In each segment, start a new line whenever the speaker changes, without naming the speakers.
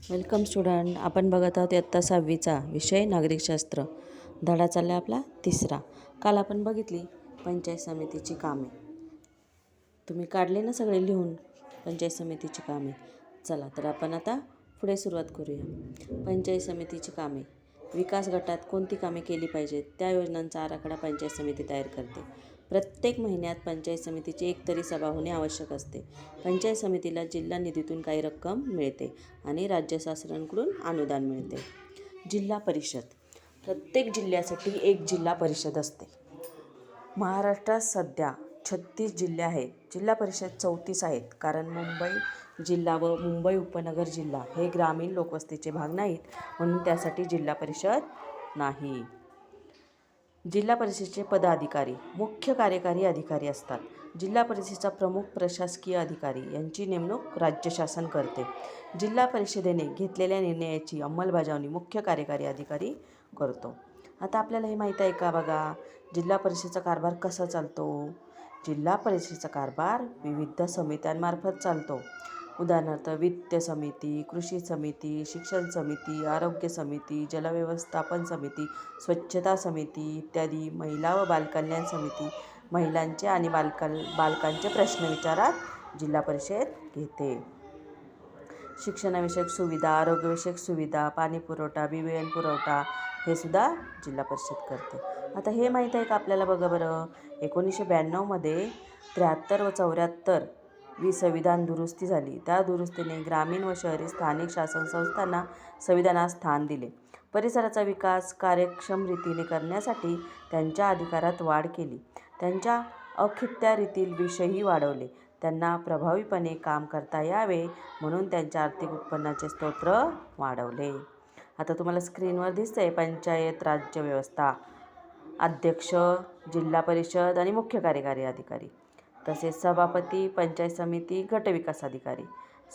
Welcome student. आपण बघत आहोत इयत्ता सहावीचा विषय नागरिकशास्त्र धडा चालला आपला तिसरा. काल आपण बघितली पंचायत समितीची कामे. तुम्ही काढले ना सगळे लिहून? पंचायत समितीची कामे. चला तर आपण आता पुढे सुरुवात करूया. पंचायत समितीची कामे. विकास गटात कोणती कामे केली पाहिजेत? त्या योजनांचा आराखडा पंचायत समिती तयार करते. प्रत्येक महिन्यात पंचायत समितीची एक तरी सभा होणे आवश्यक असते. पंचायत समितीला जिल्हा निधीतून काही रक्कम मिळते आणि राज्य शासनाकडून अनुदान मिळते. जिल्हा परिषद. प्रत्येक जिल्ह्यासाठी एक जिल्हा परिषद असते. महाराष्ट्रात सध्या छत्तीस जिल्हे आहेत. जिल्हा परिषद चौतीस आहेत. कारण मुंबई जिल्हा व मुंबई उपनगर जिल्हा हे ग्रामीण लोकवस्तीचे भाग नाहीत. म्हणून त्यासाठी जिल्हा परिषद नाही. जिल्हा परिषदेचे पदाधिकारी मुख्य कार्यकारी अधिकारी असतात. जिल्हा परिषदेचा प्रमुख प्रशासकीय अधिकारी यांची नेमणूक राज्य शासन करते. जिल्हा परिषदेने घेतलेल्या निर्णयाची अंमलबजावणी मुख्य कार्यकारी अधिकारी करतो. आता आपल्याला हे माहीत आहे का बघा? जिल्हा परिषदेचा कारभार कसा चालतो? जिल्हा परिषदेचा कारभार विविध समित्यांमार्फत चालतो. उदाहरणार्थ वित्त समिती कृषी समिती शिक्षण समिती आरोग्य समिती जलव्यवस्थापन समिती स्वच्छता समिती इत्यादी महिला व बालकल्याण समिती. महिलांचे आणि बालकल बालकांचे प्रश्न विचारात जिल्हा परिषद घेते. शिक्षणाविषयक सुविधा आरोग्यविषयक सुविधा पाणी पुरवठा पुरवठा हे सुद्धा जिल्हा परिषद करते. आता हे माहीत आहे का आपल्याला बघा बरं? एकोणीसशे ब्याण्णवमध्ये त्र्याहत्तर व चौऱ्याहत्तर वी संविधान दुरुस्ती झाली. त्या दुरुस्तीने ग्रामीण व शहरी स्थानिक शासन संस्थांना संविधानात स्थान दिले. परिसराचा विकास कार्यक्षम रीतीने करण्यासाठी त्यांच्या अधिकारात वाढ केली. त्यांच्या अखत्यारीतील विषयही वाढवले. त्यांना प्रभावीपणे काम करता यावे म्हणून त्यांच्या आर्थिक उत्पन्नाचे स्तोत्र वाढवले. आता तुम्हाला स्क्रीनवर दिसतंय पंचायत राज्य व्यवस्था अध्यक्ष जिल्हा परिषद आणि मुख्य कार्यकारी अधिकारी. तसेच सभापती पंचायत समिती गटविकास अधिकारी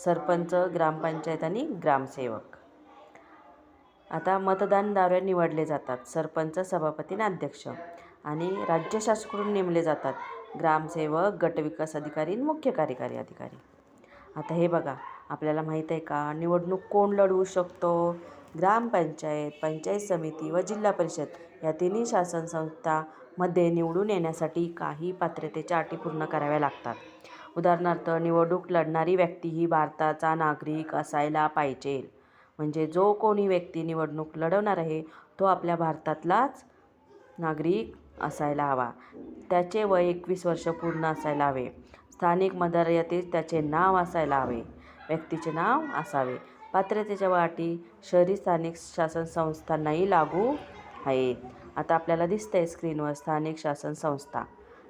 सरपंच ग्रामपंचायत आणि ग्रामसेवक. आता मतदानद्वारे निवडले जातात. सरपंच सभापती आणि अध्यक्ष. आणि राज्य शासनाकडून नेमले जातात. ग्रामसेवक गटविकास अधिकारी आणि मुख्य कार्यकारी अधिकारी. आता हे बघा. आपल्याला माहीत आहे का? निवडणूक कोण लढवू शकतो? ग्रामपंचायत पंचायत समिती व जिल्हा परिषद या तिन्ही शासन संस्था मध्ये निवडून येण्यासाठी काही पात्रतेच्या अटी पूर्ण कराव्या लागतात. उदाहरणार्थ निवडणूक लढणारी व्यक्ती ही भारताचा नागरिक असायला पाहिजे. म्हणजे जो कोणी व्यक्ती निवडणूक लढवणार आहे तो आपल्या भारतातलाच नागरिक असायला हवा. त्याचे वय एकवीस वर्ष पूर्ण असायला हवे. स्थानिक मर्यादेत त्याचे नाव असायला हवे. व्यक्तीचे नाव असावे. पात्रतेच्या वाटी शहरी स्थानिक शासन संस्थांनाही लागू आहेत. आता आपल्याला दिसतंय स्क्रीनवर स्थानिक शासन संस्था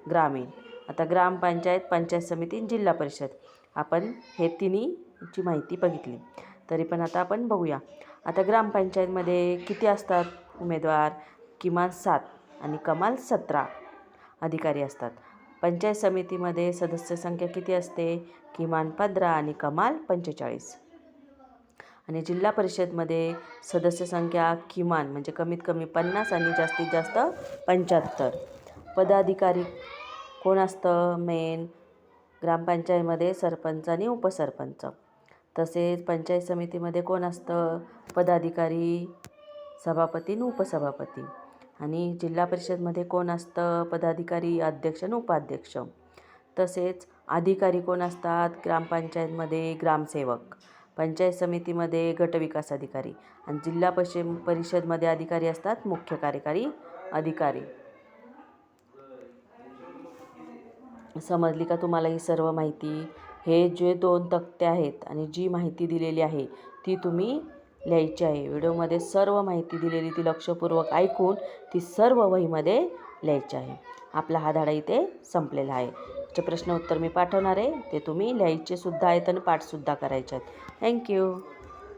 ग्रामीण. आता ग्रामपंचायत पंचायत समिती जिल्हा परिषद. आपण हे तिन्हीची माहिती बघितली. तरी पण आता आपण बघूया. आता ग्रामपंचायतमध्ये किती असतात? उमेदवार? किमान सात आणि कमाल सतरा अधिकारी असतात. पंचायत समितीमध्ये सदस्य संख्या किती असते? किमान पंधरा आणि कमाल पंचेचाळीस. आणि जिल्हा परिषदमध्ये सदस्य संख्या किमान म्हणजे कमीत कमी पन्नास आणि जास्तीत जास्त पंच्याहत्तर. पदाधिकारी कोण असतं मेन ग्रामपंचायतमध्ये सरपंच आणि उपसरपंच. तसेच पंचायत समितीमध्ये कोण असतं पदाधिकारी सभापती आणि उपसभापती. आणि जिल्हा परिषदमध्ये कोण असतं पदाधिकारी अध्यक्ष आणि उपाध्यक्ष. तसेच अधिकारी कोण असतात ग्रामपंचायतमध्ये ग्रामसेवक. पंचायत समितीमध्ये गटविकास अधिकारी आणि जिल्हा परिष परिषदमध्ये अधिकारी असतात मुख्य कार्यकारी अधिकारी. समजली का तुम्हाला ही सर्व माहिती? हे जे दोन तक्ते आहेत आणि जी माहिती दिलेली आहे ती तुम्ही लिहायची आहे. व्हिडिओमध्ये सर्व माहिती दिलेली ती लक्षपूर्वक ऐकून ती सर्व वहीमध्ये लिहायची आहे. आपला हा धडा इथे संपलेला आहे. चे प्रश्न उत्तर मी पाठवणार आहे. ते तुम्ही लिहायचे सुद्धा आहेत आणि पाठसुद्धा करायचे आहेत. थँक्यू